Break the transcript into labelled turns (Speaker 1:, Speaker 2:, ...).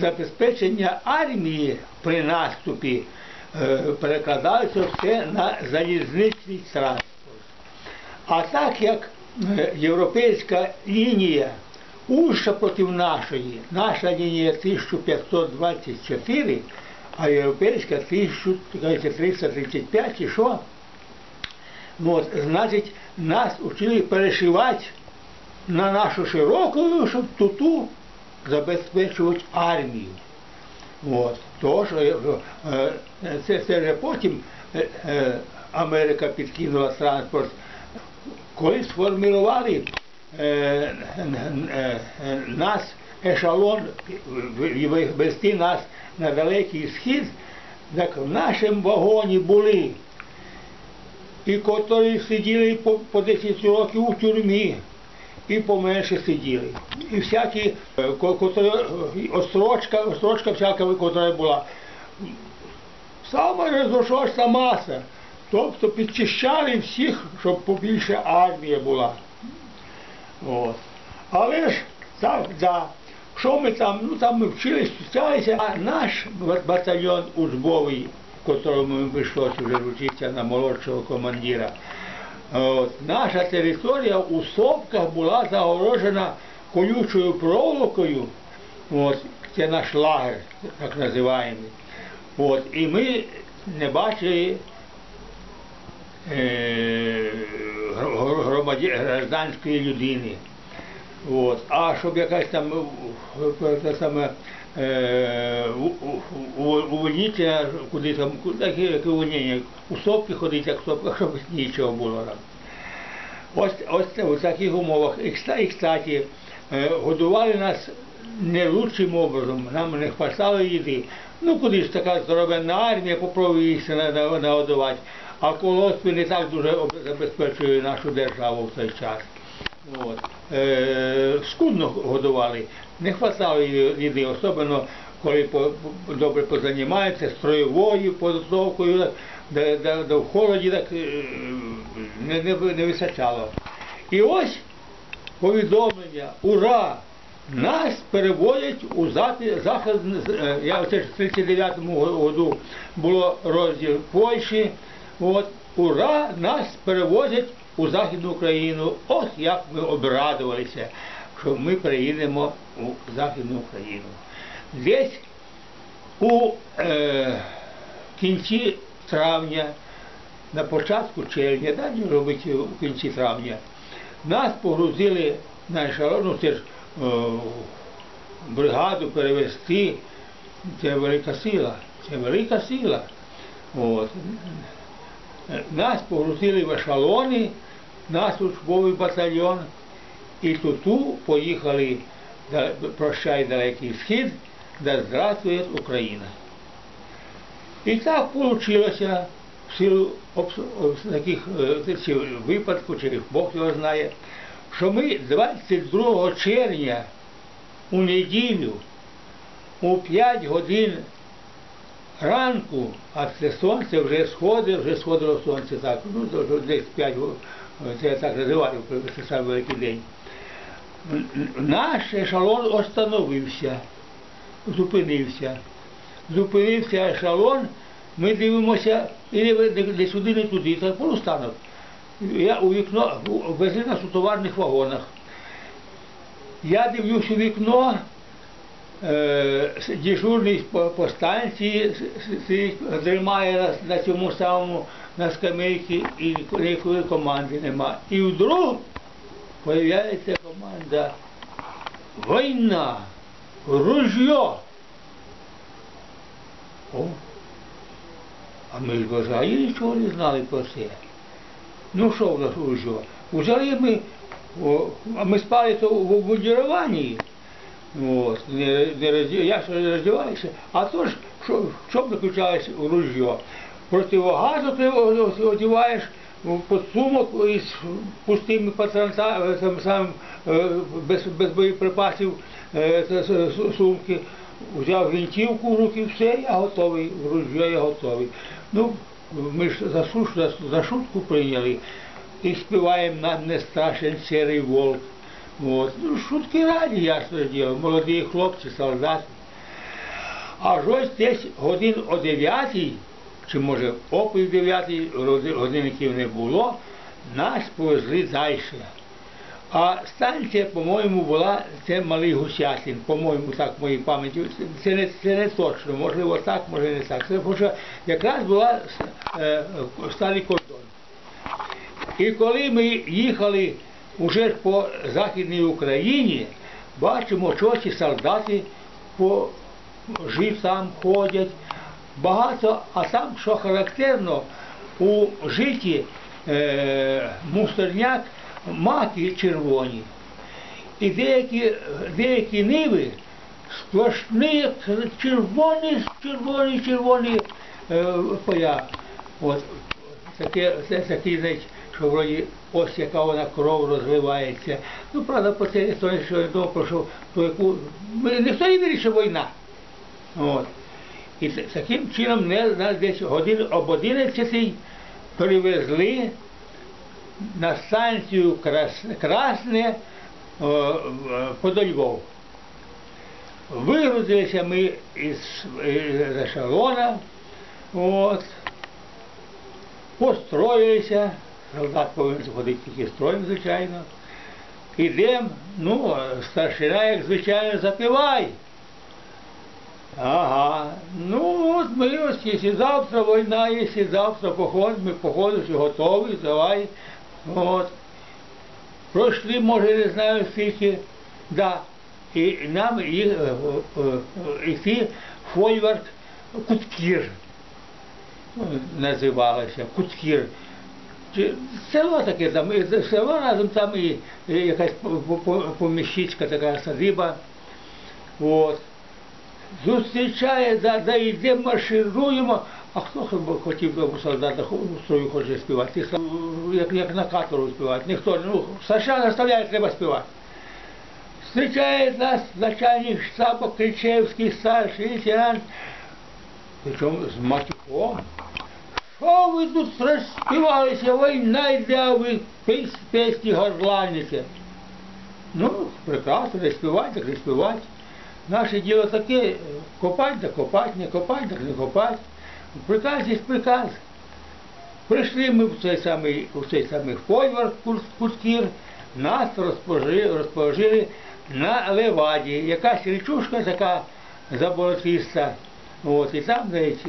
Speaker 1: забезпечення армії при наступі е, перекладалося все на залізничний транспорт. А так як е, європейська лінія ужа проти нашої, наша лінія 1524, а європейська 1335 чи що, ну, от, значить, нас учили перешивати на нашу широку, щоб туту забезпечувати армію. От. Що е, е, це, це вже потім е, е, Америка підкинула транспорт. Коли сформували е, е, е, нас ешелон вести нас на далекий схід, так в нашому вагоні були і котрі сиділи по 10 років у тюрмі, і поменше сиділи. І всякі, е, е, острочка, острочка всяка, котра була. Саме розрушочна маса. Тобто підчищали всіх, щоб побільше армія була. От. Але ж так, да. Що ми там? Ну там ми вчились, вчилися, а наш батальйон учбовий, в котрому прийшлося вже вчитися на молодшого командира. Наша територія у Сопках була загорожена колючою проволокою. Це наш лагер, так називаємо. І ми не бачили е, гражданської людини. А щоб якась там е, саме е, у- у- у- куди там, яке увольнення, у сопки ходити, як в сопках, щоб нічого було там. Ось, ось в таких умовах. І, кста- і кстати, е, годували нас не лучшим образом, нам не хватало їди. Ну куди ж така здоровенна армія, попробує на- на- нагодувати. А колоспи не так дуже забезпечує нашу державу в той час. От. Е, скудно годували, не ї- їди, особливо коли по, добре позанімаються строєвою підготовкою, де, де, де в холоді так е, не, не, не вистачало. І ось повідомлення, ура! Нас переводять у захід, е, я в 39-му году було розділ Польщі, от, ура, нас перевозять у Західну Україну. Ось як ми обрадувалися, що ми приїдемо у Західну Україну. Десь у е, кінці травня, на початку червня, далі робити у кінці травня, нас погрузили на ешелон, ну це ж е, бригаду перевести, це велика сила, це велика сила. От. Нас погрузили в ешелони, наш учбовий батальйон, і туту поїхали, прощай далекий схід, да здравствує Україна. І так вийшло в силу таких е, випадків, чи Бог його знає, що ми 22 червня у неділю у 5 годин ранку, а це сонце вже сходить, вже сходило сонце так, ну десь 5 годин, це я так називаю, це саме великий день. Наш ешелон остановився, зупинився. Зупинився ешелон, ми дивимося, і не, сюди, не туди, так полустанок. Я у вікно везли нас у товарних вагонах. Я дивлюсь у вікно, дежурний по, по станції нас на цьому самому на скамейці і ніякої команди нема. І вдруг появляється команда Війна! Ружьо! О, а ми ж взагалі нічого не знали про це. Ну що в нас ружьо? Взагалі ми, о, а ми спали то в обмундіруванні. От, не, не розді- я ще не роздіваюся. А то ж, що, що виключаєш у ружьо? Противогазу ти одіваєш в подсумок із пустими патронтами, тим самим, е, без, без боєприпасів е, сумки. Взяв гвинтівку в руки, все, я готовий, в ружьо я готовий. Ну, ми ж за, за, за шутку прийняли і співаємо нам не страшен сірий волк. От. Ну, шутки раді, ясно діло, молоді хлопці, солдати. Аж ось десь годин о 9, чи може о пів 9, годинників не було, нас повезли далі. А станція, по-моєму, була це малий Гусятин, по-моєму, так в моїй пам'яті. Це не, це не точно, можливо так, може не так. Це що якраз була е, старий кордон. І коли ми їхали уже по Західній Україні, бачимо, що ці солдати по житам ходять. Багато, а там, що характерно, у житті е, мусорняк маки червоні. І деякі, деякі ниви сплошні червоні, червоні, червоні е, поля. От, таке, це такий, знаєте, що вроді ось яка вона кров розливається. Ну, правда, про це не що думав, про що, про яку, ми- ніхто не вірить, що війна. От. І таким чином не, нас десь годин об 11 привезли на станцію Крас- Красне подо Львов. Вигрузилися ми із, із ешелона, от, построїлися, солдат повинен ходити тільки строєм, звичайно. Ідемо, ну, старшина, як звичайно, запівай. Ага. Ну от ми ось, якщо завтра війна, якщо завтра поход, ми походу всі готові, давай. От. Пройшли, може, не знаю скільки. Да. І нам і, е, е, е, йти фольвард Куткір. Ну, Називалося Куткір. Чи- Село таке там, і село разом там і, якась по- по- по- поміщицька така садиба. От зустрічає, да маршируємо. А хто хотів би солдата строю хоче співати? Як, як на катору співати. Ніхто, ну, Саша наставляє, треба співати. Зустрічає нас начальник штабу Кричевський, старший лейтенант. Причому з матюком. Що ви тут розспівалися, війна йде, а ви піс- пісні горланите. Ну, прекрасно, не співати, так не співати. Наше діло таке, копать да копать, не копать, так не копать. Приказ є приказ. Прийшли ми в цей самий, в цей самий фольвар Кускір, нас розположили, розположили на Леваді, якась річушка така заболотиста. От, і там, навіть,